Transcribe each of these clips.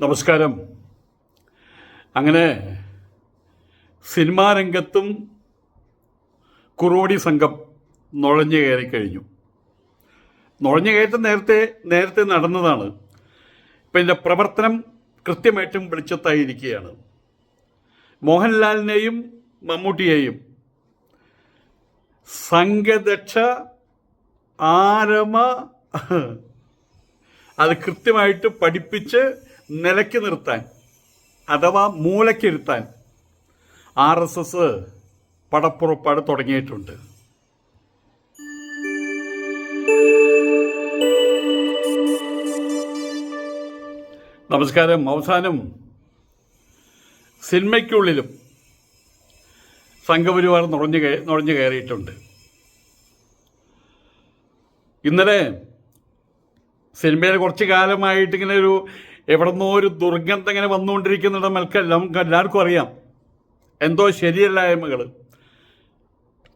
നമസ്കാരം. അങ്ങനെ സിനിമാ രംഗത്തും കുറുവടി സംഘം നുഴഞ്ഞു കയറി കഴിഞ്ഞു. നുഴഞ്ഞു കയറ്റം നേരത്തെ നേരത്തെ നടന്നതാണ്. ഇപ്പം ഇതിന്റെ പ്രവർത്തനം കൃത്യമായിട്ടും വെളിച്ചത്തായിരിക്കുകയാണ്. മോഹൻലാലിനെയും മമ്മൂട്ടിയെയും സംഘദക്ഷ ആരമ അത് കൃത്യമായിട്ട് പഠിപ്പിച്ച് നിലയ്ക്ക് നിർത്താൻ അഥവാ മൂലയ്ക്കിരുത്താൻ ആർ എസ് എസ് പടപ്പുറപ്പാട് തുടങ്ങിയിട്ടുണ്ട്. നമസ്കാരം. അവസാനം സിനിമയ്ക്കുള്ളിലും സംഘപരിവാർ നുഴഞ്ഞു കയ- നുഴഞ്ഞു കയറിയിട്ടുണ്ട്. ഇന്നലെ സിനിമയിൽ കുറച്ച് കാലമായിട്ട് ഇങ്ങനെ ഒരു എവിടുന്നോ ഒരു ദുർഗന്ധം ഇങ്ങനെ വന്നുകൊണ്ടിരിക്കുന്നുണ്ട് നമുക്ക് നമുക്ക് എല്ലാവർക്കും അറിയാം. എന്തോ ശരിയല്ലായ്മകൾ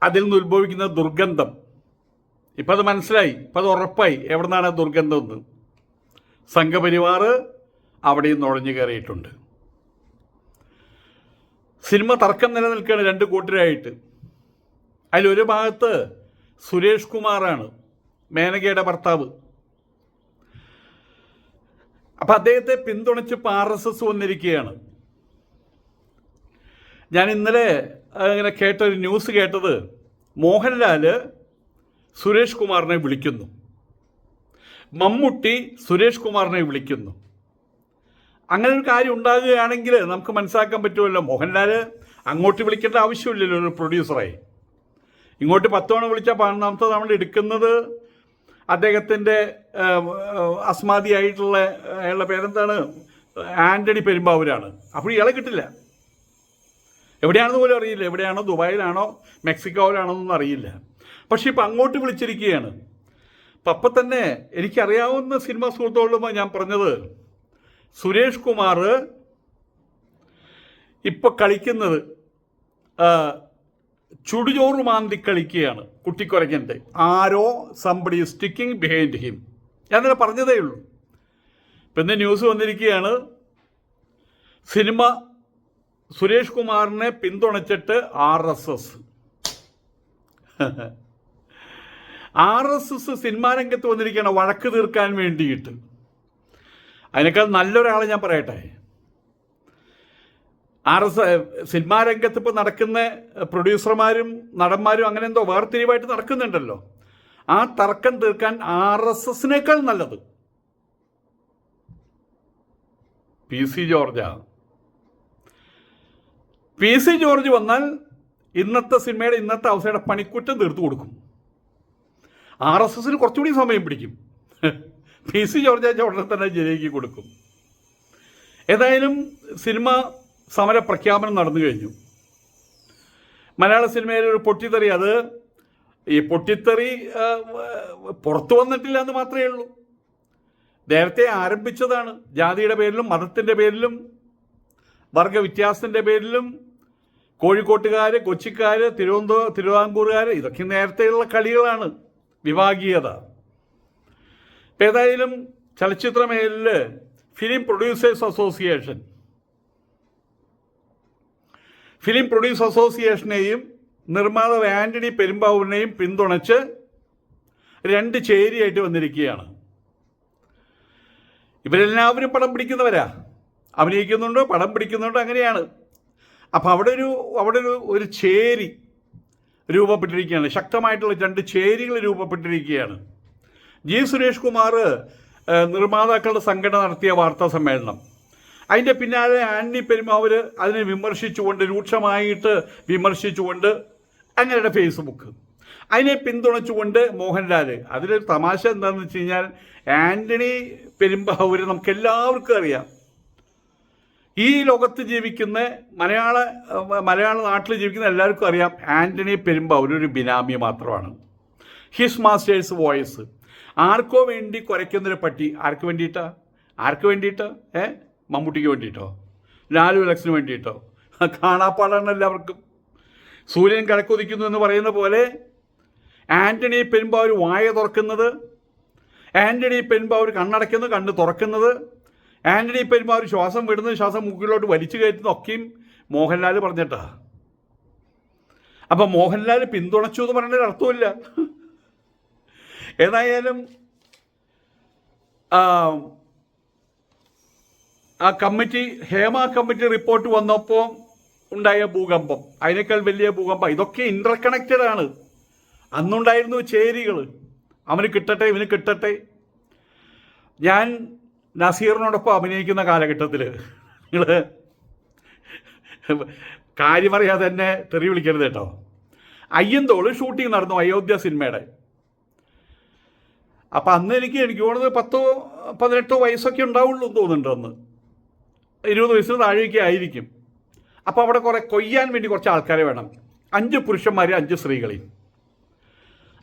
അതിൽ നിന്ന് ഉത്ഭവിക്കുന്ന ദുർഗന്ധം. ഇപ്പം അത് മനസ്സിലായി. ഇപ്പം അത് ഉറപ്പായി. എവിടെ നിന്നാണ് ആ ദുർഗന്ധം എന്ന് സംഘപരിവാർ അവിടെയും നുഴഞ്ഞു കയറിയിട്ടുണ്ട്. സിനിമ തർക്കം നിലനിൽക്കുകയാണ് രണ്ട് കൂട്ടരായിട്ട്. അതിലൊരു ഭാഗത്ത് സുരേഷ് കുമാറാണ്. മേനകയുടെ ഭർത്താവ്. അപ്പം അദ്ദേഹത്തെ പിന്തുണച്ച് ഇപ്പോൾ ആർ എസ് എസ് വന്നിരിക്കുകയാണ്. ഞാൻ ഇന്നലെ അങ്ങനെ ഇങ്ങനെ കേട്ട ഒരു ന്യൂസ് കേട്ടത് മോഹൻലാൽ സുരേഷ് കുമാറിനെ വിളിക്കുന്നു. മമ്മൂട്ടി സുരേഷ് കുമാറിനെ വിളിക്കുന്നു. അങ്ങനെ ഒരു കാര്യം ഉണ്ടാകുകയാണെങ്കിൽ നമുക്ക് മനസ്സിലാക്കാൻ പറ്റുമല്ലോ. മോഹൻലാൽ അങ്ങോട്ട് വിളിക്കേണ്ട ആവശ്യമില്ലല്ലോ ഒരു പ്രൊഡ്യൂസറായി ഇങ്ങോട്ട് പത്ത് തവണ വിളിച്ചാൽ പതിനൊന്നാമത്തെ തവണ എടുക്കുന്നത് അദ്ദേഹത്തിന്റെ അസ്മാദിയായിട്ടുള്ള അയാളുടെ പേരെന്താണ്? ആന്റണി പെരുമ്പാവൂരാണ്. അപ്പോൾ ഇയാളെ കിട്ടില്ല. എവിടെയാണെന്ന് പോലും അറിയില്ല. എവിടെയാണോ? ദുബായിലാണോ? മെക്സിക്കോയിലാണോ എന്നൊന്നും അറിയില്ല. പക്ഷെ ഇപ്പം അങ്ങോട്ട് വിളിച്ചിരിക്കുകയാണ്. അപ്പം അപ്പം തന്നെ എനിക്കറിയാവുന്ന സിനിമ സുഹൃത്തുക്കളുമായി ഞാൻ പറഞ്ഞത് സുരേഷ് കുമാർ ഇപ്പം കളിക്കുന്നത് ചുടുചോറ് മാന്തി കളിക്കുകയാണ് കുട്ടിക്കൊരങ്ങന്റെ. ആരോ സംബടി സ്റ്റിക്കിംഗ് ബിഹൈൻഡ് ഹിം ഇന്നലെ പറഞ്ഞതേ ഉള്ളൂ. ഇപ്പം ഇന്ന് ന്യൂസ് വന്നിരിക്കുകയാണ് സിനിമ സുരേഷ് കുമാറിനെ പിന്തുണച്ചിട്ട് R S S. R S S cinema രംഗത്ത് വന്നിരിക്കുകയാണ് വഴക്ക് തീർക്കാൻ വേണ്ടിയിട്ട്. അതിനേക്കാൾ നല്ലൊരാളെ ഞാൻ പറയട്ടെ. ആർ എസ് സിനിമാ രംഗത്ത് ഇപ്പോൾ നടക്കുന്ന പ്രൊഡ്യൂസർമാരും നടന്മാരും അങ്ങനെ എന്തോ വേർതിരിവായിട്ട് നടക്കുന്നുണ്ടല്ലോ. ആ തർക്കം തീർക്കാൻ ആർ എസ് എസിനേക്കാൾ നല്ലത്. P C George. P C George വന്നാൽ ഇന്നത്തെ സിനിമയുടെ ഇന്നത്തെ അവസ്ഥയുടെ പണിക്കുറ്റം തീർത്തു കൊടുക്കും. ആർ എസ് എസിന് കുറച്ചുകൂടി സമയം പിടിക്കും. പി സി ജോർജ് ഉടനെ തന്നെ ജയിലേക്ക് കൊടുക്കും. ഏതായാലും സിനിമ സമര പ്രഖ്യാപനം നടന്നു കഴിഞ്ഞു. മലയാള സിനിമയിലെ ഒരു പൊട്ടിത്തെറി അത് ഈ പൊട്ടിത്തെറി പുറത്തു വന്നിട്ടില്ല എന്ന് മാത്രമേ ഉള്ളൂ. നേരത്തെ ആരംഭിച്ചതാണ് ജാതിയുടെ പേരിലും മതത്തിന്റെ പേരിലും വർഗ വ്യത്യാസത്തിന്റെ പേരിലും കോഴിക്കോട്ടുകാർ കൊച്ചിക്കാർ തിരുവനന്തപുരം തിരുവിതാംകൂറുകാർ ഇതൊക്കെ നേരത്തെയുള്ള കളികളാണ് വിഭാഗീയത. ഏതായാലും ചലച്ചിത്ര മേഖലയിൽ film producers association film produce അസോസിയേഷനെയും നിർമ്മാതാവ് ആന്റണി പെരുമ്പാവൂരിനെയും പിന്തുണച്ച് രണ്ട് ചേരിയായിട്ട് വന്നിരിക്കുകയാണ്. ഇവരെല്ലാവരും പടം പിടിക്കുന്നവരാ. അഭിനയിക്കുന്നുണ്ട് പടം പിടിക്കുന്നുണ്ട് അങ്ങനെയാണ്. അപ്പോൾ അവിടെ ഒരു അവിടെ ഒരു ഒരു ചേരി രൂപപ്പെട്ടിരിക്കുകയാണ്. ശക്തമായിട്ടുള്ള രണ്ട് ചേരികൾ രൂപപ്പെട്ടിരിക്കുകയാണ്. ജി സുരേഷ് കുമാർ നിർമ്മാതാക്കളുടെ സംഘടന നടത്തിയ വാർത്താ സമ്മേളനം. അതിന്റെ പിന്നാലെ ആന്റണി പെരുമാവർ അതിനെ വിമർശിച്ചുകൊണ്ട് രൂക്ഷമായിട്ട് വിമർശിച്ചുകൊണ്ട് അങ്ങനെയുടെ ഫേസ്ബുക്ക്. അതിനെ പിന്തുണച്ചുകൊണ്ട് മോഹൻലാൽ അതിലൊരു തമാശ എന്താണെന്ന് വെച്ച് കഴിഞ്ഞാൽ ആന്റണി പെരുമ്പാവൂർ നമുക്ക് എല്ലാവർക്കും അറിയാം. ഈ ലോകത്ത് ജീവിക്കുന്ന മലയാള മലയാള നാട്ടിൽ ജീവിക്കുന്ന എല്ലാവർക്കും അറിയാം ആന്റണി പെരുമ്പാവൂർ ഒരു ബിനാമി മാത്രമാണ്. ഹിസ് മാസ്റ്റേഴ്സ് വോയിസ് ആർക്കോ വേണ്ടി കുരയ്ക്കുന്നൊരു പട്ടി ആർക്ക് വേണ്ടിയിട്ടാ? ആർക്ക് വേണ്ടിയിട്ട്? ഏ? മമ്മൂട്ടിക്ക് വേണ്ടിയിട്ടോ? ലാലു ലക്സിന് വേണ്ടിയിട്ടോ? കാണാപ്പാടാണ് എല്ലാവർക്കും. സൂര്യൻ കിഴക്കുദിക്കുന്നു എന്ന് പറയുന്ന പോലെ ആന്റണി പെരുമ്പാവൂർ വായ തുറക്കുന്നത് ആന്റണി പെരുമ്പാവൂർ കണ്ണടയ്ക്കുന്നത് കണ്ണ് തുറക്കുന്നത് ആന്റണി ഒരു ശ്വാസം വിടുന്നത് ശ്വാസം മുക്കിലോട്ട് വലിച്ചു കയറ്റുന്ന ഒക്കെയും മോഹൻലാൽ പറഞ്ഞിട്ടാ. അപ്പം മോഹൻലാൽ പിന്തുണച്ചു എന്ന് പറയുന്നതിൽ അർത്ഥമില്ല. ഏതായാലും ആ, കമ്മിറ്റി ഹേമ കമ്മിറ്റി റിപ്പോർട്ട് വന്നപ്പോൾ ഉണ്ടായ ഭൂകമ്പം അതിനേക്കാൾ വലിയ ഭൂകമ്പം. ഇതൊക്കെ ഇന്റർകണക്റ്റഡ് ആണ്. അന്നുണ്ടായിരുന്നു ചേരികൾ. അവന് കിട്ടട്ടെ ഇവന് കിട്ടട്ടെ. ഞാൻ നസീറിനോടൊപ്പം അഭിനയിക്കുന്ന കാലഘട്ടത്തിൽ നിങ്ങൾ കാര്യമറിയാതെ തന്നെ തെറി വിളിക്കരുത് കേട്ടോ. അയ്യന്തോൾ ഷൂട്ടിംഗ് നടന്നു അയോധ്യ സിനിമയുടെ. അപ്പം അന്ന് എനിക്ക് എനിക്ക് തോന്നുന്നത് പത്തോ പതിനെട്ടോ വയസ്സൊക്കെ ഉണ്ടാവുള്ളൂ തോന്നുന്നുണ്ട് അന്ന്. ഇരുപത് വയസ്സിന് താഴേക്ക് ആയിരിക്കും. അപ്പോൾ അവിടെ കുറേ കൊയ്യാൻ വേണ്ടി കുറച്ച് ആൾക്കാരെ വേണം. അഞ്ച് പുരുഷന്മാരെ അഞ്ച് സ്ത്രീകളെയും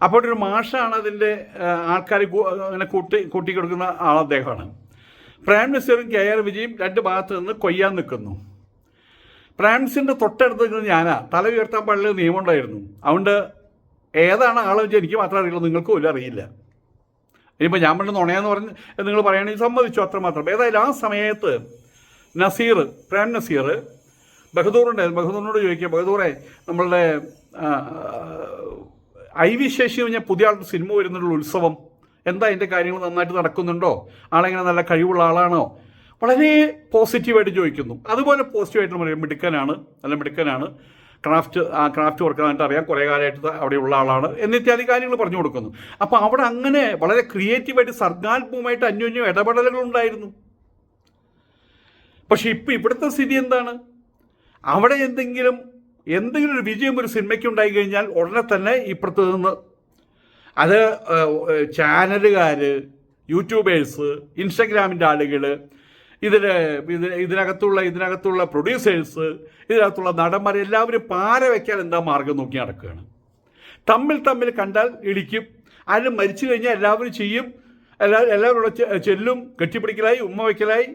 അപ്പോൾ ഒരു മാഷാണ് അതിന്റെ ആൾക്കാർ അങ്ങനെ കൂട്ടി കൂട്ടി കൊടുക്കുന്ന ആൾ അദ്ദേഹമാണ്. പ്രൈം മിനിസ്റ്ററും കെ ആർ വിജയും രണ്ട് ഭാഗത്ത് നിന്ന് കൊയ്യാൻ നിൽക്കുന്നു. പ്രൈം മിനിസ്റ്ററിന്റെ തൊട്ടടുത്ത് നിൽക്കുന്നത് ഞാനാ. തല ഉയർത്താൻ പാടില്ല നിയമം ഉണ്ടായിരുന്നു. അതുകൊണ്ട് ഏതാണ് ആളെന്ന് വെച്ചാൽ എനിക്ക് മാത്രമേ അറിയുള്ളൂ നിങ്ങൾക്കും പോലും അറിയില്ല. ഇനിയിപ്പോൾ ഞാൻ പണ്ട് നുണയാന്ന് പറഞ്ഞ് നിങ്ങൾ പറയുകയാണെങ്കിൽ സമ്മതിച്ചു അത്രമാത്രം. ഏതായാലും ആ സമയത്ത് നസീർ പ്രേം നസീർ. ബഹദൂറിന്റെ ബഹദൂറിനോട് ചോദിക്കുക ബഹദൂറെ നമ്മളുടെ ഐ വി ശേഷി കഴിഞ്ഞാൽ പുതിയ ആളുടെ സിനിമ വരുന്നുള്ള ഉത്സവം. എന്താ അതിന്റെ കാര്യങ്ങൾ നന്നായിട്ട് നടക്കുന്നുണ്ടോ? ആളെങ്ങനെ നല്ല കഴിവുള്ള ആളാണോ? വളരെ പോസിറ്റീവായിട്ട് ചോദിക്കുന്നു. അതുപോലെ പോസിറ്റീവായിട്ട് പറയും മിടുക്കനാണ് നല്ല മിടുക്കനാണ്. ക്രാഫ്റ്റ് ആ ക്രാഫ്റ്റ് വർക്കാനായിട്ട് അറിയാം. കുറേ കാലമായിട്ട് അവിടെയുള്ള ആളാണ്. എന്നിത്യാദി കാര്യങ്ങൾ പറഞ്ഞു കൊടുക്കുന്നു. അപ്പോൾ അവിടെ അങ്ങനെ വളരെ ക്രിയേറ്റീവായിട്ട് സർഗാത്മകമായിട്ട് അന്യോന്യം ഇടപെടലുകൾ ഉണ്ടായിരുന്നു പക്ഷെ ഇപ്പം ഇവിടുത്തെ സ്ഥിതി എന്താണ്? അവിടെ എന്തെങ്കിലും എന്തെങ്കിലും ഒരു വിജയം ഒരു സിനിമയ്ക്ക് ഉണ്ടായി കഴിഞ്ഞാൽ ഉടനെ തന്നെ ഇപ്പുറത്ത് നിന്ന് അത് ചാനലുകാർ യൂട്യൂബേഴ്സ് ഇൻസ്റ്റഗ്രാമിന്റെ ആളുകൾ ഇതിൽ ഇത് ഇതിനകത്തുള്ള ഇതിനകത്തുള്ള പ്രൊഡ്യൂസേഴ്സ് ഇതിനകത്തുള്ള നടന്മാർ എല്ലാവരും പാര വയ്ക്കാൻ എന്താ മാർഗം നോക്കി നടക്കുകയാണ്. തമ്മിൽ തമ്മിൽ കണ്ടാൽ ഇടിക്കും. ആരും മരിച്ചു കഴിഞ്ഞാൽ എല്ലാവരും ചെയ്യും. എല്ലാ എല്ലാവരും ചെല്ലും. കെട്ടിപ്പിടിക്കലായി ഉമ്മ വയ്ക്കലായി.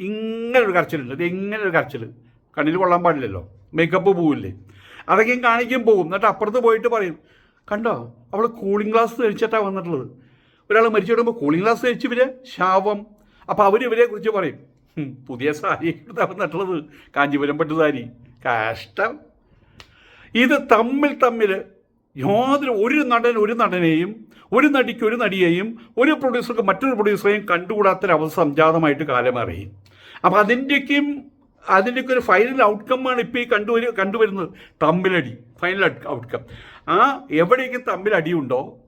ഇങ്ങനെ ഒരു കരച്ചിലുണ്ട്. ഇത് ഇങ്ങനെ ഒരു കരച്ചിൽ കണ്ണിൽ കൊള്ളാൻ പാടില്ലല്ലോ. മേക്കപ്പ് പോവില്ലേ? അതൊക്കെയും കാണിക്കും പോകും എന്നിട്ട് അപ്പുറത്ത് പോയിട്ട് പറയും കണ്ടോ? അവൾ കൂളിംഗ് ഗ്ലാസ് ധരിച്ചിട്ടാണ് വന്നിട്ടുള്ളത്. ഒരാൾ മരിച്ചു വിടുമ്പോൾ കൂളിംഗ് ഗ്ലാസ് ധരിച്ചു ഇവർ? ശാവം. അപ്പോൾ അവർ ഇവരെ കുറിച്ച് പറയും പുതിയ സാരി വന്നിട്ടുള്ളത്. കാഞ്ചിപുരം പട്ട് സാരി. കഷ്ടം. ഇത് തമ്മിൽ തമ്മിൽ യാതൊരു ഒരു നടൻ ഒരു നടനെയും ഒരു നടിക്ക് ഒരു നടിയെയും ഒരു പ്രൊഡ്യൂസർക്ക് മറ്റൊരു പ്രൊഡ്യൂസറെയും കണ്ടുകൂടാത്തൊരവസ്ഥ സംജാതമായിട്ട് കാലമറി അപ്പം അതിന്റെയൊക്കെയും അതിന്റെയൊക്കെ ഒരു ഫൈനൽ ഔട്ട്കമ്മാണ് ഇപ്പോൾ ഈ കണ്ടുവരു കണ്ടുവരുന്നത്. തമ്മിലടി ഫൈനൽ ഔട്ട്കം ആ എവിടെയൊക്കെ തമ്മിലടിയുണ്ടോ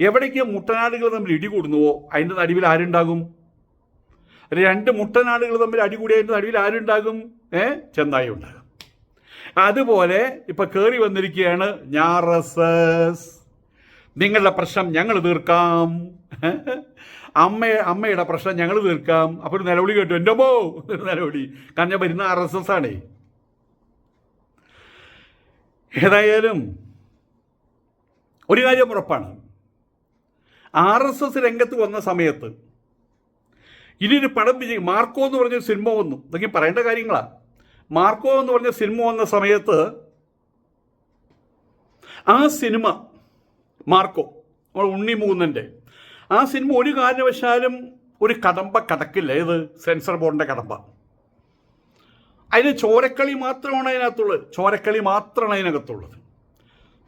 എവിടേക്ക് മുട്ടനാടുകൾ തമ്മിൽ ഇടി കൂടുന്നുവോ? അതിന്റെ നടുവിൽ ആരുണ്ടാകും? രണ്ട് മുട്ടനാടുകൾ തമ്മിൽ അടി കൂടി അതിന്റെ നടുവിൽ ആരുണ്ടാകും? ഏ? ചെന്നായി ഉണ്ടാകും. അതുപോലെ ഇപ്പൊ കേറി വന്നിരിക്കുകയാണ് ഞാറസസ്. നിങ്ങളുടെ പ്രശ്നം ഞങ്ങൾ തീർക്കാം. അമ്മ അമ്മയുടെ പ്രശ്നം ഞങ്ങൾ തീർക്കാം. അപ്പോൾ ഒരു നിലവിളി കേട്ടു. എന്റെ അമ്മോ ഒരു നിലവിളി. കാരണം ഞാൻ വരുന്ന ആർ എസ് എസ് ആണേ. ഏതായാലും ഒരു കാര്യം ഉറപ്പാണ്. ആർ എസ് എസ് രംഗത്ത് വന്ന സമയത്ത് ഇനിയൊരു പടം വിജയം മാർക്കോ എന്ന് പറഞ്ഞൊരു സിനിമ വന്നു. ഇതൊക്കെ പറയേണ്ട കാര്യങ്ങളാ. മാർക്കോ എന്ന് പറഞ്ഞ സിനിമ വന്ന സമയത്ത് ആ സിനിമ മാർക്കോ നമ്മൾ ഉണ്ണി മൂന്നന്റെ ആ സിനിമ ഒരു കാരണവശാലും ഒരു കടമ്പ കടക്കില്ല. ഏത്? സെൻസർ ബോർഡിന്റെ കടമ്പ. അതിന് ചോരക്കളി മാത്രമാണ് അതിനകത്തുള്ളത്. ചോരക്കളി മാത്രമാണ് അതിനകത്തുള്ളത്.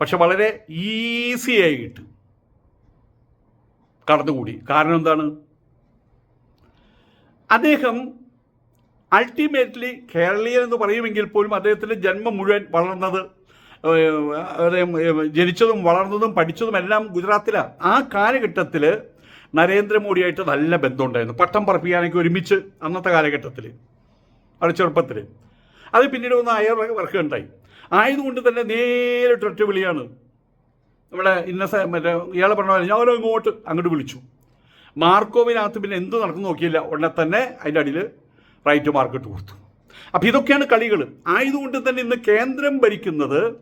പക്ഷെ വളരെ ഈസി ആയിട്ട് കടന്നുകൂടി. കാരണം എന്താണ്? അദ്ദേഹം അൾട്ടിമേറ്റ്ലി കേരളീയൻ എന്ന് പറയുമെങ്കിൽ പോലും അദ്ദേഹത്തിന്റെ ജന്മം മുഴുവൻ വളർന്നത് ജനിച്ചതും വളർന്നതും പഠിച്ചതും എല്ലാം ഗുജറാത്തിലാണ്. ആ കാലഘട്ടത്തിൽ നരേന്ദ്രമോദിയായിട്ട് നല്ല ബന്ധമുണ്ടായിരുന്നു. പട്ടം പറപ്പിക്കാനൊക്കെ ഒരുമിച്ച് അന്നത്തെ കാലഘട്ടത്തിൽ അവിടെ ചെറുപ്പത്തിൽ അത് പിന്നീട് ഒന്ന് അയർ വർക്ക് ഉണ്ടായി. ആയതുകൊണ്ട് തന്നെ നേരിട്ട് ഒറ്റ വിളിയാണ്. നമ്മുടെ ഇന്ന മറ്റേ ഇയാളെ പറഞ്ഞ പോലെ ഞാനും ഇങ്ങോട്ട് അങ്ങോട്ട് വിളിച്ചു. മാർക്കോവിനകത്ത് പിന്നെ എന്ത് നടക്കുന്നു നോക്കിയില്ല. ഉടനെ തന്നെ അതിന്റെ അടിയിൽ റൈറ്റ് മാർക്കിട്ട് കൊടുത്തു. അപ്പം ഇതൊക്കെയാണ് കളികൾ ആയതുകൊണ്ട് തന്നെ ഇന്ന് കേന്ദ്രം ഭരിക്കുന്നത്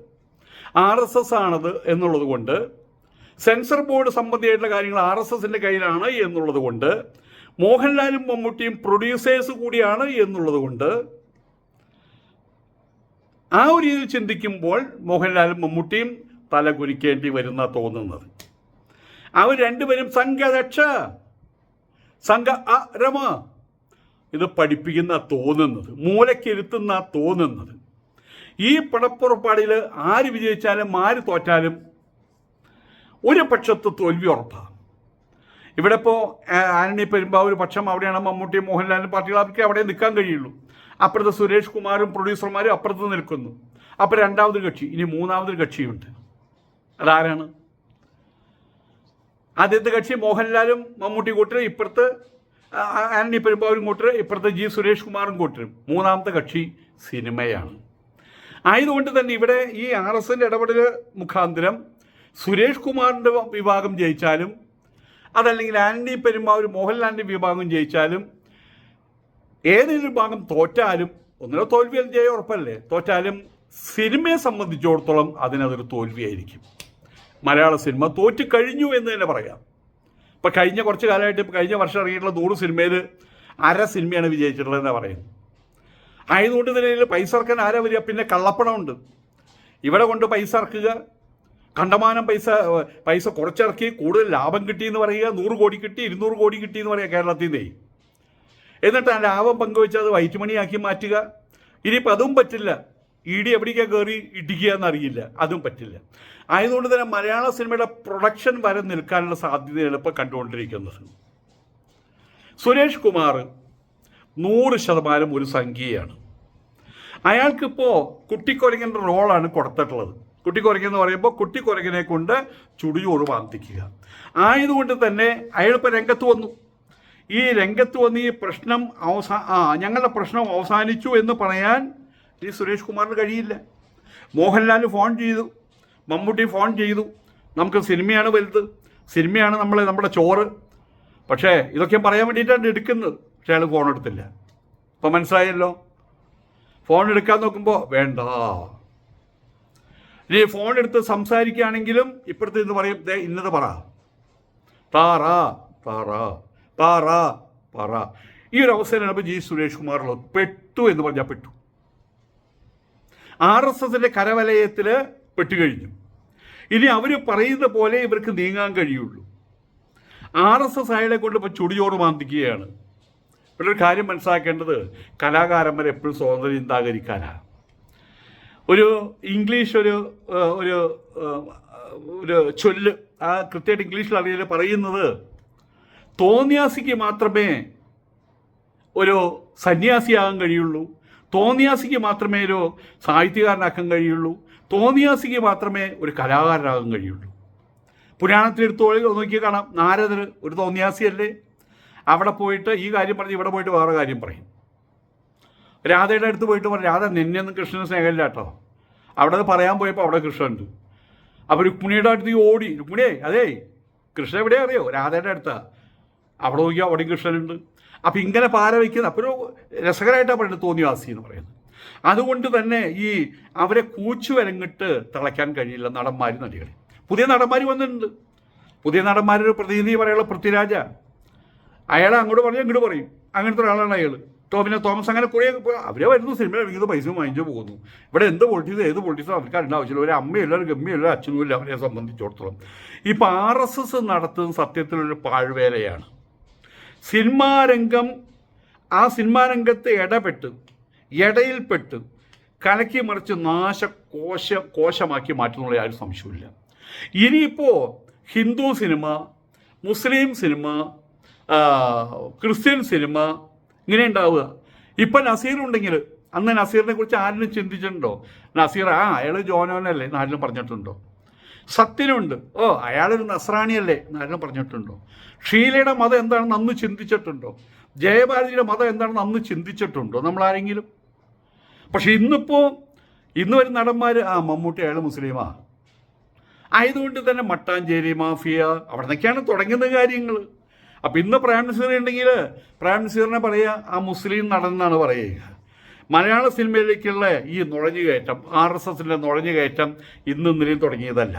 ആർ എസ് എസ് ആണത് എന്നുള്ളത് കൊണ്ട് സെൻസർ ബോർഡ് സംബന്ധിയായിട്ടുള്ള കാര്യങ്ങൾ ആർ എസ് എസിന്റെ കയ്യിലാണ് എന്നുള്ളത് കൊണ്ട് മോഹൻലാലും മമ്മൂട്ടിയും പ്രൊഡ്യൂസേഴ്സ് കൂടിയാണ് എന്നുള്ളത് കൊണ്ട് ആ ഒരു രീതിയിൽ ചിന്തിക്കുമ്പോൾ മോഹൻലാലും മമ്മൂട്ടിയും തല കുനിക്കേണ്ടി വരുന്ന തോന്നുന്നത്. അവർ രണ്ടുപേരും സംഘരക്ഷ സംഘ അ രമ ഇത് പഠിപ്പിക്കുന്ന തോന്നുന്നത് മൂലക്കിരുത്തുന്ന തോന്നുന്നത്. ഈ പടപ്പുറപ്പാടിൽ ആര് വിജയിച്ചാലും ആര് തോറ്റാലും ഒരു പക്ഷത്ത് തോൽവി ഉറപ്പാണ് ഇവിടെ ഇപ്പോൾ ആന്റണി പെരുമ്പാവൂർ പക്ഷം അവിടെയാണ് മമ്മൂട്ടി മോഹൻലാലിന്റെ പാർട്ടികൾ അവർക്ക് അവിടെ നിൽക്കാൻ കഴിയുള്ളൂ. അപ്പുറത്ത് സുരേഷ് കുമാറും പ്രൊഡ്യൂസർമാരും അപ്പുറത്ത് നിൽക്കുന്നു. അപ്പോൾ രണ്ടാമതൊരു കക്ഷി ഇനി മൂന്നാമതൊരു കക്ഷിയുണ്ട്. അതാരാണ്? ആദ്യത്തെ കക്ഷി മോഹൻലാലും മമ്മൂട്ടി കൂട്ടരും ഇപ്പുറത്ത് ആന്റണി പെരുമ്പാവൂരും കൂട്ടരും ഇപ്പുറത്തെ ജി സുരേഷ് കുമാറും കൂട്ടരും മൂന്നാമത്തെ കക്ഷി സിനിമയാണ്. ആയതുകൊണ്ട് തന്നെ ഇവിടെ ഈ ആർ എസ് എന്റെ ഇടപെടൽ മുഖാന്തരം സുരേഷ് കുമാറിന്റെ വിഭാഗം ജയിച്ചാലും അതല്ലെങ്കിൽ ആന്റണി പെരുമ്പാവൂർ മോഹൻലാലിന്റെ വിഭാഗം ജയിച്ചാലും ഏതൊരു ഭാഗം തോറ്റാലും ഒന്നിനോ തോൽവിയിൽ ജയം ഉറപ്പല്ലേ? തോറ്റാലും സിനിമയെ സംബന്ധിച്ചിടത്തോളം അതിനതൊരു തോൽവിയായിരിക്കും. മലയാള സിനിമ തോറ്റു കഴിഞ്ഞു എന്ന് തന്നെ പറയാം. ഇപ്പം കഴിഞ്ഞ കുറച്ച് കാലമായിട്ട് ഇപ്പം കഴിഞ്ഞ വർഷം ഇറങ്ങിയിട്ടുള്ള നൂറ് സിനിമയിൽ അര സിനിമയാണ് വിജയിച്ചിട്ടുള്ളതെന്ന് പറയുന്നത്. ആയതുകൊണ്ട് ഇതിൽ പൈസ ഇറക്കാൻ ആരാ വരിക? പിന്നെ കള്ളപ്പണമുണ്ട്. ഇവിടെ കൊണ്ട് പൈസ ഇറക്കുക കണ്ടമാനം പൈസ പൈസ കുറച്ചിറക്കി കൂടുതൽ ലാഭം കിട്ടി എന്ന് പറയുക നൂറ് കോടി കിട്ടി ഇരുന്നൂറ് കോടി കിട്ടി എന്ന് പറയുക കേരളത്തിൽ നിന്നേ. എന്നിട്ട് ആ ലാഭം പങ്കുവെച്ച് അത് വൈറ്റ് മണിയാക്കി മാറ്റുക. ഇനിയിപ്പോൾ അതും പറ്റില്ല. ഇ ഡി എവിടേക്കാണ് കയറി ഇടിക്കുക എന്നറിയില്ല അതും പറ്റില്ല. ആയതുകൊണ്ട് തന്നെ മലയാള സിനിമയുടെ പ്രൊഡക്ഷൻ വരെ നിൽക്കാനുള്ള സാധ്യതയാണ് ഇപ്പോൾ കണ്ടുകൊണ്ടിരിക്കുന്നത്. സുരേഷ് കുമാർ നൂറ് ശതമാനം ഒരു സംഖ്യയാണ്. അയാൾക്കിപ്പോൾ കുട്ടിക്കൊരങ്ങന്റെ റോളാണ് കൊടുത്തിട്ടുള്ളത്. കുട്ടിക്കൊരങ്ങൻ എന്ന് പറയുമ്പോൾ കുട്ടിക്കൊരങ്ങനെ കൊണ്ട് ചുടിയോട് വാന്തിക്കുക ആയതുകൊണ്ട് തന്നെ അയാളിപ്പോൾ രംഗത്ത് വന്നു. ഈ രംഗത്ത് വന്ന് ഈ പ്രശ്നം അവസാ ഞങ്ങളുടെ പ്രശ്നം അവസാനിച്ചു എന്ന് പറയാൻ ഈ സുരേഷ് കുമാറിന് കഴിയില്ല. മോഹൻലാൽ ഫോൺ ചെയ്തു. മമ്മൂട്ടി ഫോൺ ചെയ്തു. നമുക്ക് സിനിമയാണ് വലുത്. സിനിമയാണ് നമ്മൾ നമ്മുടെ ചോറ്. പക്ഷേ ഇതൊക്കെ പറയാൻ വേണ്ടിയിട്ടാണ് എടുക്കുന്നത്. പക്ഷേ അയാൾ ഫോൺ എടുത്തില്ല. ഇപ്പം മനസ്സിലായല്ലോ? ഫോൺ എടുക്കാൻ നോക്കുമ്പോൾ വേണ്ട. ഇനി ഫോൺ എടുത്ത് സംസാരിക്കുകയാണെങ്കിലും ഇപ്പോഴത്തെ ഇന്ന് പറയും ഇന്നത് പറ. താറാ താറാ താറാ പറ. ഈ ഒരു അവസരമാണ് ജി സുരേഷ് കുമാറുള്ളത് പെട്ടു എന്ന് പറഞ്ഞാൽ പെട്ടു. ആർ എസ് എസിന്റെ കരവലയത്തിൽ പെട്ടുകഴിഞ്ഞു. ഇനി അവർ പറയുന്ന പോലെ ഇവർക്ക് നീങ്ങാൻ കഴിയുള്ളൂ. ആർ എസ് എസ് അയാളെ കൊണ്ട് ഇപ്പോൾ ചുടിയോട് മാന്തിക്കുകയാണ്. ഇവിടെ ഒരു കാര്യം മനസ്സിലാക്കേണ്ടത് കലാകാരന്മാർ എപ്പോഴും സ്വാതന്ത്ര്യം ചിന്താകരിക്കാനാണ് ഒരു ഇംഗ്ലീഷ് ഒരു ഒരു ഒരു ചൊല്ല് ആ കൃത്യമായിട്ട് ഇംഗ്ലീഷിൽ അറിയില്ല പറയുന്നത് തോന്നിയാസിക്ക് മാത്രമേ ഒരു സന്യാസിയാകാൻ കഴിയുള്ളൂ. തോന്നിയാസിക്ക് മാത്രമേ ഒരു സാഹിത്യകാരനാക്കാൻ കഴിയുള്ളൂ. തോന്നിയാസിക്ക് മാത്രമേ ഒരു കലാകാരനാകാൻ കഴിയുള്ളൂ. പുരാണത്തിലെടുത്തോളി നോക്കി കാണാം. നാരദർ ഒരു തോന്നിയാസിയല്ലേ? അവിടെ പോയിട്ട് ഈ കാര്യം പറഞ്ഞ് ഇവിടെ പോയിട്ട് വേറെ കാര്യം പറയും. രാധയുടെ അടുത്ത് പോയിട്ട് പറഞ്ഞു രാധ നിന്നെയൊന്നും കൃഷ്ണൻ സ്നേഹമില്ല കേട്ടോ. അവിടെ പറയാൻ പോയപ്പോൾ അവിടെ കൃഷ്ണൻ ഉണ്ട് അപ്പോൾ രുക്മിണിയുടെ അടുത്ത് ഓടി രുക്മിണിയെ അതേ കൃഷ്ണൻ എവിടെയാ? അറിയോ? രാധയുടെ അടുത്താണ് അവിടെ നോക്കിയാൽ അവിടെയും കൃഷ്ണനുണ്ട്. അപ്പം ഇങ്ങനെ പാര വയ്ക്കുന്ന അപ്പോൾ ഒരു രസകരമായിട്ടാണ് പറയുന്നത് തോന്നിവാസി എന്ന് പറയുന്നത്. അതുകൊണ്ട് തന്നെ ഈ അവരെ കൂച്ചു വരങ്ങിട്ട് തിളയ്ക്കാൻ കഴിയില്ല നടന്മാർ നടികൾ പുതിയ നടന്മാർ വന്നിട്ടുണ്ട്. പുതിയ നടന്മാരൊരു പ്രതിനിധി പറയാനുള്ള പൃഥ്വിരാജ. അയാളെ അങ്ങോട്ട് പറയും ഇങ്ങോട്ട് പറയും. അങ്ങനത്തെ ഒരാളാണ് അയാൾ. ടോമിനെ തോമസ് അങ്ങനെ കുറേ അവരെ വരുന്നു സിനിമ വിവിധ പൈസ വാങ്ങിച്ചു പോകുന്നു. ഇവിടെ എന്ത് പൊളിറ്റീസ് ഏത് പൊളിറ്റീസും അവർക്ക് അറിയേണ്ട ആവശ്യമില്ല. ഒരു അമ്മയില്ല ഒരു ഗമ്മിയില്ല ഒരു അച്ഛനും ഇല്ല അവരെ സംബന്ധിച്ചിടത്തോളം. ഇപ്പം ആർ എസ് എസ് നടത്തുന്ന സത്യത്തിലൊരു പാഴ്വേലയാണ്. സിനിമാരംഗം ആ സിനിമാരംഗത്ത് ഇടപെട്ട് ഇടയിൽപ്പെട്ട് കലക്കി മറിച്ച് നാശ കോശ കോശമാക്കി മാറ്റുന്നുള്ള യാതൊരു സംശയമില്ല ഇനിയിപ്പോൾ Hindu cinema Muslim cinema Christian cinema ഇങ്ങനെ ഉണ്ടാവുക. ഇപ്പം നസീറുണ്ടെങ്കിൽ അന്ന് നസീറിനെ കുറിച്ച് ആരും ചിന്തിച്ചിട്ടുണ്ടോ? നസീർ ആ അയാൾ ജോനോനല്ലേ നാട്ടിലും പറഞ്ഞിട്ടുണ്ടോ? സത്യനുണ്ട്. ഓ അയാളൊരു നസ്രാണിയല്ലേ നാട്ടിലും പറഞ്ഞിട്ടുണ്ടോ? ഷീലയുടെ മതം എന്താണെന്ന് അന്ന് ചിന്തിച്ചിട്ടുണ്ടോ? ജയഭാരതിയുടെ മതം എന്താണെന്ന് അന്ന് ചിന്തിച്ചിട്ടുണ്ടോ? നമ്മൾ ആരെങ്കിലും പക്ഷെ ഇന്നിപ്പോൾ ഇന്ന് വരും നടന്മാർ ആ മമ്മൂട്ടി അയാൾ മുസ്ലിമാ. ആയതുകൊണ്ട് തന്നെ മട്ടാഞ്ചേരി മാഫിയ അവിടെ നിന്നൊക്കെയാണ് തുടങ്ങുന്ന കാര്യങ്ങൾ അപ്പം ഇന്ന് പ്രേം നസീർ ഉണ്ടെങ്കിൽ പ്രേം നസീറിനെ പറയുക ആ മുസ്ലിം നടൻ എന്നാണ് പറയുക. മലയാള സിനിമയിലേക്കുള്ള ഈ നുഴഞ്ഞുകയറ്റം ആർ എസ് എസിന്റെ നുഴഞ്ഞുകയറ്റം ഇന്നും ഇന്നലെയും തുടങ്ങിയതല്ല.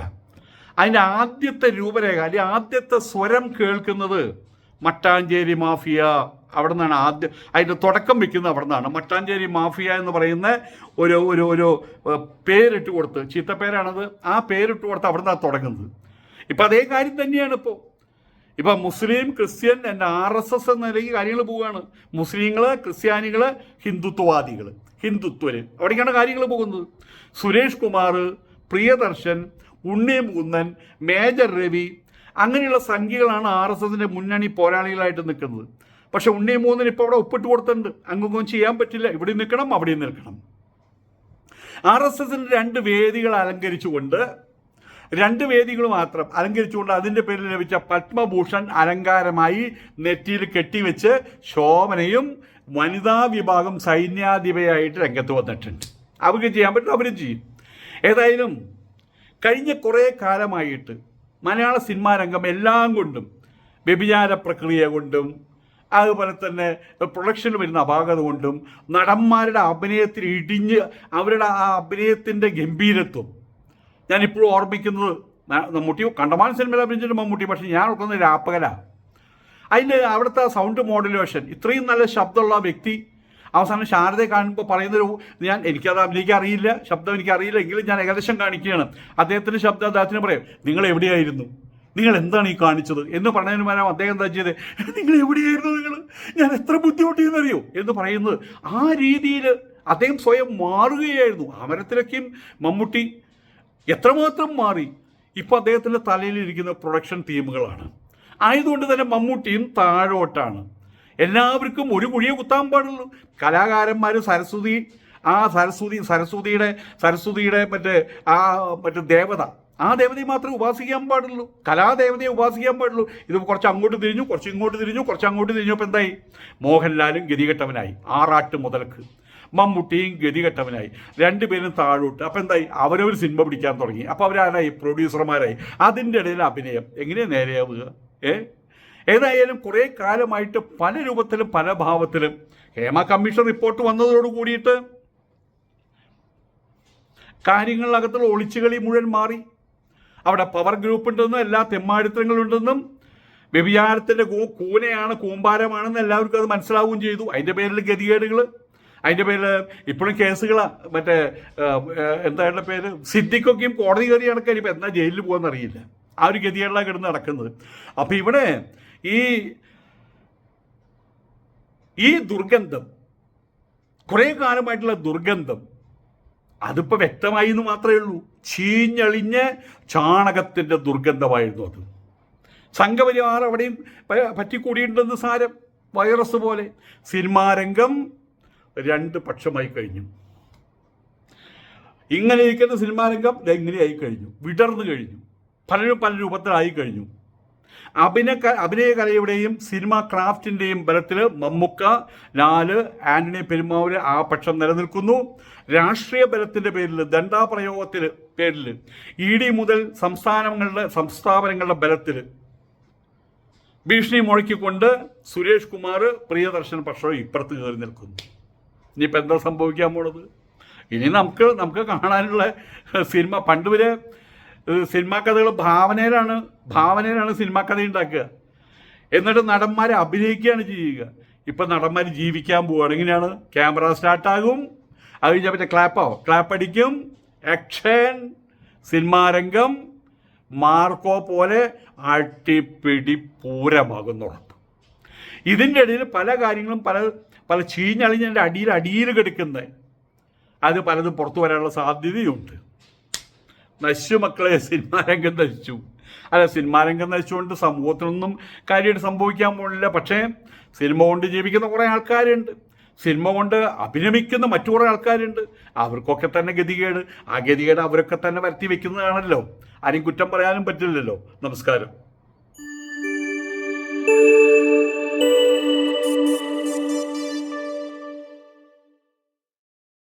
അതിന്റെ ആദ്യത്തെ രൂപരേഖ അല്ലെങ്കിൽ ആദ്യത്തെ സ്വരം കേൾക്കുന്നത് മട്ടാഞ്ചേരി മാഫിയ അവിടെ നിന്നാണ് ആദ്യം അതിന്റെ തുടക്കം വെക്കുന്നത് അവിടെ നിന്നാണ്. മട്ടാഞ്ചേരി മാഫിയ എന്ന് പറയുന്ന ഒരു ഒരു ഒരു പേരിട്ട് കൊടുത്ത് ചീത്തപ്പേരാണത് ആ പേരിട്ട് കൊടുത്ത് അവിടെ നിന്നാണ് തുടങ്ങുന്നത്. ഇപ്പം അതേ കാര്യം തന്നെയാണ് ഇപ്പോൾ. ഇപ്പം മുസ്ലിം ക്രിസ്ത്യൻ എന്റെ ആർ എസ് എസ് എന്ന നിലയ്ക്ക് കാര്യങ്ങൾ പോവുകയാണ്. മുസ്ലിങ്ങൾ ക്രിസ്ത്യാനികൾ ഹിന്ദുത്വവാദികൾ ഹിന്ദുത്വര് അവിടേക്കാണ് കാര്യങ്ങൾ പോകുന്നത്. സുരേഷ് കുമാർ പ്രിയദർശൻ ഉണ്ണി കുന്നൻ മേജർ രവി അങ്ങനെയുള്ള സംഖ്യകളാണ് ആർ എസ് എസിന്റെ മുന്നണി പോരാളികളായിട്ട് നിൽക്കുന്നത്. പക്ഷെ ഉണ്ണി മൂന്നിന് ഇപ്പോൾ അവിടെ ഒപ്പിട്ട് കൊടുത്തിട്ടുണ്ട്. അങ്ങൊന്നും ചെയ്യാൻ പറ്റില്ല. ഇവിടെ നിൽക്കണം അവിടെ നിൽക്കണം. ആർ എസ് എസിന്റെ രണ്ട് വേദികൾ അലങ്കരിച്ചുകൊണ്ട് രണ്ട് വേദികൾ മാത്രം അലങ്കരിച്ചുകൊണ്ട് അതിന്റെ പേരിൽ ലഭിച്ച പത്മഭൂഷൺ അലങ്കാരമായി നെറ്റിയിൽ കെട്ടിവെച്ച് ശോഭനയും വനിതാ വിഭാഗം സൈന്യാധിപയായിട്ട് രംഗത്ത് വന്നിട്ടുണ്ട്. അവർക്ക് ചെയ്യാൻ പറ്റും അവരും ചെയ്യും. ഏതായാലും കഴിഞ്ഞ കുറേ കാലമായിട്ട് മലയാള സിനിമാ രംഗം എല്ലാം കൊണ്ടും വ്യഭിചാര പ്രക്രിയ കൊണ്ടും അതുപോലെ തന്നെ പ്രൊഡക്ഷനിൽ വരുന്ന അപാകത കൊണ്ടും നടന്മാരുടെ അഭിനയത്തിൽ ഇടിഞ്ഞ് അവരുടെ ആ അഭിനയത്തിന്റെ ഗംഭീരത്വം ഞാനിപ്പോഴും ഓർമ്മിക്കുന്നത്. മമ്മൂട്ടി കണ്ടമാൻ സിനിമയിൽ അഭിനയിച്ചിട്ട് മമ്മൂട്ടി പക്ഷേ ഞാൻ ഓർക്കുന്നത് രാപ്പകല. അതിന്റെ അവിടുത്തെ സൗണ്ട് മോഡുലേഷൻ ഇത്രയും നല്ല ശബ്ദമുള്ള വ്യക്തി അവസാനം ശാരദയെ കാണുമ്പോൾ പറയുന്നൊരു ഞാൻ എനിക്കത് അഭിനയിക്കാൻ അറിയില്ല ശബ്ദം എനിക്ക് അറിയില്ല എങ്കിലും ഞാൻ ഏകദേശം കാണിക്കുകയാണ്. അദ്ദേഹത്തിന്റെ ശബ്ദം അദ്ദേഹത്തിന് പറയും നിങ്ങൾ എവിടെയായിരുന്നു? നിങ്ങൾ എന്താണ് ഈ കാണിച്ചത്? എന്ന് പറഞ്ഞതിന് പകരം അദ്ദേഹം എന്താ ചെയ്തത് നിങ്ങൾ എവിടെയായിരുന്നു നിങ്ങൾ? ഞാൻ എത്ര ബുദ്ധിമുട്ടിയെന്നറിയോ? എന്ന് പറയുന്നത് ആ രീതിയിൽ അദ്ദേഹം സ്വയം മാറുകയായിരുന്നു. അമരത്തിലൊക്കെയും മമ്മൂട്ടി എത്രമാത്രം മാറി? ഇപ്പോൾ അദ്ദേഹത്തിന്റെ തലയിലിരിക്കുന്ന പ്രൊഡക്ഷൻ ടീമുകളാണ് ആയതുകൊണ്ട് തന്നെ മമ്മൂട്ടിയും താഴോട്ടാണ്. എല്ലാവർക്കും ഒരു കുഴിയെ കുത്താൻ പാടുള്ളൂ. കലാകാരന്മാർ സരസ്വതി ആ സരസ്വതി സരസ്വതിയുടെ സരസ്വതിയുടെ മറ്റേ ആ മറ്റേ ദേവത. ആ ദേവതയെ മാത്രമേ ഉപാസിക്കാൻ പാടുള്ളൂ. കലാദേവതയെ ഉപാസിക്കാൻ പാടുള്ളൂ. ഇത് കുറച്ച് അങ്ങോട്ട് തിരിഞ്ഞു കുറച്ച് ഇങ്ങോട്ട് തിരിഞ്ഞു കുറച്ച് അങ്ങോട്ട് തിരിഞ്ഞപ്പോൾ എന്തായി? മോഹൻലാലും ഗതികെട്ടവനായി. ആറാട്ട് മുതൽക്ക് മമ്മൂട്ടിയും ഗതികെട്ടവനായി. രണ്ടുപേരും താഴോട്ട്. അപ്പം എന്തായി? അവരവർ സിനിമ പിടിക്കാൻ തുടങ്ങി. അപ്പോൾ അവരാരായി? പ്രൊഡ്യൂസർമാരായി അതിന്റെ ഇടയിൽ അഭിനയം. എങ്ങനെയാണ് നേരെയാവുക? ഏ? ഏതായാലും കുറേ കാലമായിട്ട് പല രൂപത്തിലും പല ഭാവത്തിലും ഹേമ കമ്മീഷൻ റിപ്പോർട്ട് വന്നതോട് കൂടിയിട്ട് കാര്യങ്ങളിനകത്തുള്ള ഒളിച്ചുകളി മുഴുവൻ മാറി. അവിടെ പവർ ഗ്രൂപ്പ് ഉണ്ടെന്നും എല്ലാ തെമ്മാടിത്തങ്ങളുണ്ടെന്നും വ്യഭിചാരത്തിന്റെ കൂനയാണ് കൂമ്പാരമാണെന്ന് എല്ലാവർക്കും അത് മനസ്സിലാവുകയും ചെയ്തു. അതിന്റെ പേരിൽ ഗതികേടുകൾ അതിന്റെ പേരിൽ ഇപ്പോഴും കേസുകളാണ് മറ്റേ എന്താ പേര്? സിദ്ദിഖൊക്കെയും കോടതി കയറി നടക്കാൻ ഇപ്പം എന്നാ ജയിലിൽ പോകുമെന്ന് അറിയില്ല ആ ഒരു ഗതികേടിലാണ് കിടന്ന് നടക്കുന്നത്. അപ്പം ഇവിടെ ഈ ഈ ദുർഗന്ധം കുറേ കാലമായിട്ടുള്ള ദുർഗന്ധം അതിപ്പോൾ വ്യക്തമായി എന്ന് മാത്രമേ ഉള്ളൂ. ചീഞ്ഞളിഞ്ഞ് ചാണകത്തിന്റെ ദുർഗന്ധമായിരുന്നു അത്. സംഘപരിവാർ അവിടെയും പറ്റിക്കൂടിയിട്ടുണ്ടെന്ന് സാരം വൈറസ് പോലെ. സിനിമാരംഗം രണ്ട് പക്ഷമായി കഴിഞ്ഞു. ഇങ്ങനെ ഇരിക്കുന്ന സിനിമാരംഗം ഇങ്ങനെയായി കഴിഞ്ഞു? വിടർന്നു കഴിഞ്ഞു. പലരും പല രൂപത്തിലായി കഴിഞ്ഞു. അഭിനയ അഭിനയ കലയുടെയും സിനിമ ക്രാഫ്റ്റിന്റെയും ബലത്തിൽ മമ്മുക്ക ലാൽ ആന്റണി പെരുമാവൂര് ആ പക്ഷം നിലനിൽക്കുന്നു. രാഷ്ട്രീയ ബലത്തിന്റെ പേരിൽ ദണ്ഡാപ്രയോഗത്തിൽ പേരിൽ ഇ ഡി മുതൽ സംസ്ഥാനങ്ങളുടെ സംസ്ഥാപനങ്ങളുടെ ബലത്തിൽ ഭീഷണി മുഴക്കിക്കൊണ്ട് സുരേഷ് കുമാർ പ്രിയദർശൻ പക്ഷോ ഇപ്പുറത്ത് കയറി നിൽക്കുന്നു. ഇനിയിപ്പോൾ എന്താ സംഭവിക്കാൻ പോണത്? ഇനി നമുക്ക് നമുക്ക് കാണാനുള്ള സിനിമ പണ്ട് വരെ ഏഹ്, സിനിമാ കഥകൾ ഭാവനയിലാണ് ഭാവനയിലാണ് സിനിമാ കഥ ഉണ്ടാക്കുക. എന്നിട്ട് നടന്മാരെ അഭിനയിക്കുകയാണ് ചെയ്യുക. ഇപ്പം നടന്മാർ ജീവിക്കാൻ പോവുകയാണ് എങ്ങനെയാണ്? ക്യാമറ സ്റ്റാർട്ടാകും. അത് കഴിഞ്ഞാൽ പറ്റേ ക്ലാപ്പാവും ക്ലാപ്പ് അടിക്കും. ആക്ഷൻ സിനിമാരംഗം മാർക്കോ പോലെ അട്ടിപ്പിടി പൂരമാകുന്ന ഉറപ്പ്. ഇതിന്റെ ഇടയിൽ പല കാര്യങ്ങളും പല പല ചീഞ്ഞളിഞ്ഞതിന്റെ അടിയിൽ അടിയിൽ കിടക്കുന്നത്. അത് പലതും പുറത്തു വരാനുള്ള സാധ്യതയുണ്ട്. നശിച്ചു മക്കളെ സിനിമാരംഗം നശിച്ചു. അല്ല സിനിമാരംഗം നശിച്ചുകൊണ്ട് സമൂഹത്തിനൊന്നും കാര്യമായിട്ട് സംഭവിക്കാൻ പോകുന്നില്ല. പക്ഷേ സിനിമ കൊണ്ട് ജീവിക്കുന്ന കുറേ ആൾക്കാരുണ്ട്. സിനിമ കൊണ്ട് അഭിനമിക്കുന്ന മറ്റു കുറേ ആൾക്കാരുണ്ട്. അവർക്കൊക്കെ തന്നെ ഗതികേട്. ആ ഗതികേട് അവരൊക്കെ തന്നെ വരുത്തി വെക്കുന്നതാണല്ലോ. ആരും കുറ്റം പറയാനും പറ്റില്ലല്ലോ. നമസ്കാരം.